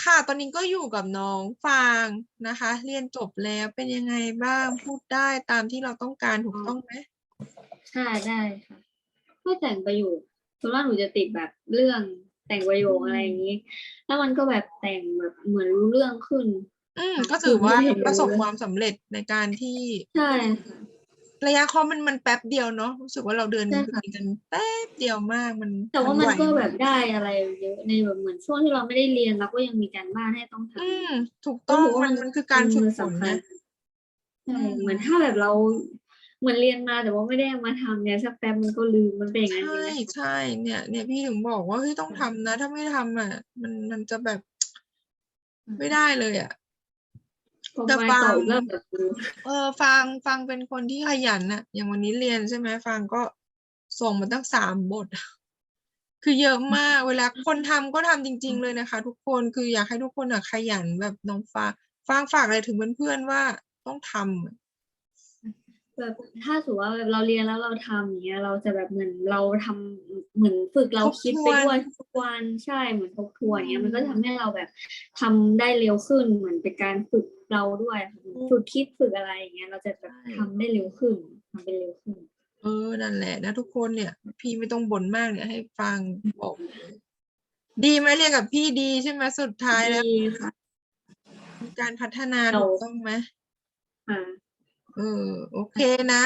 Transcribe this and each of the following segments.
ค่ะ ตอนนี้ก็อยู่กับน้องฟางนะคะ เรียนจบแล้วเป็นยังไงบ้างพูดได้ตามที่เราต้องการถูกต้องไหมใช่ได้ค่ะไม่แต่งประโยคส่วนมากหนูจะติดแบบเรื่องแต่งประโยคอะไรอย่างนี้ แล้วมันก็แบบแต่งแบบเหมือนรู้เรื่องขึ้น อืมค่ะก็ถือว่าไม่เห็นประสบเลยความสำเร็จในการที่ ใช่ค่ะ ระยะคอร์สมันมันแป๊บเดียวเนาะรู้สึกว่าเราเดินใช่ค่ะเรียนกันแป๊บเดียวมากมันแต่ว่ามันไหก็แบบได้อะไรเยอะในแบบเหมือนช่วงที่เราไม่ได้เรียนเราก็ยังมีการบ้านให้ต้องทำ อืมถูกต้องรู้สึมันมันคือการฝึกฝนสำคัญนะ ใช่อืมเหมือนถ้าแบบเราเหมือนเรียนมาแต่ว่าไม่ได้เอามาทำเนี่ยสักแป๊บมันก็ลืมมันเป็นอย่างนั้นจริงใช่ไหมใช่เนี่ย เนี่ยพี่ถึงบอกว่าเฮ้ยต้องทำนะ ถ้าไม่ทำอะ มันมันจะแบบ ไม่ได้เลยอะ พอแต่มาฟัต่องอีกรอบแบบรู้เออฟังฟังเป็นคนที่ขยันน่ะอย่างวันนี้เรียนใช่ไหมฟังก็ส่งมาตั้งสามบท คือเยอะมาก เวลาคนทำก็ทำจริง ๆ เลยนะคะ ทุกคนคืออยากให้ทุกคนอะขยันแบบน้องฟ้าฟังฝากอะไรถึงเพื่อนๆว่าต้องทำอะ แบบถ้าสมมติว่าแบบเราเรียนแล้วเราทำอย่างเงี้ย เราจะแบบเหมือนเราทำเหมือนฝึกเราคิดไปด้วยทุกวันใช่เหมือนทบทวนอย่างเงี้ยมันก็ทำให้เราแบบทำได้เร็วขึ้นเหมือนเป็นการฝึกเราด้วยค่ะฝึกคิดฝึกอะไรอย่างเงี้ยเราจะแบบทำได้เร็วขึ้นทำไปเร็วขึ้น เออนั่นแหละนะทุกคนเนี่ย พี่ไม่ต้องบ่นมากเนี่ยให้ฟังบอกเลยดีไหมเรียนกับพี่ดีใช่ไหมสุดท้ายแล้วดีค่ะ มีการพัฒนาเรา ถูกต้องไหม ค่ะ เออโอเคนะ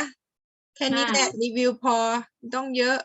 แค่นี้ค่ะแหละรีวิวพอไม่ต้องเยอะ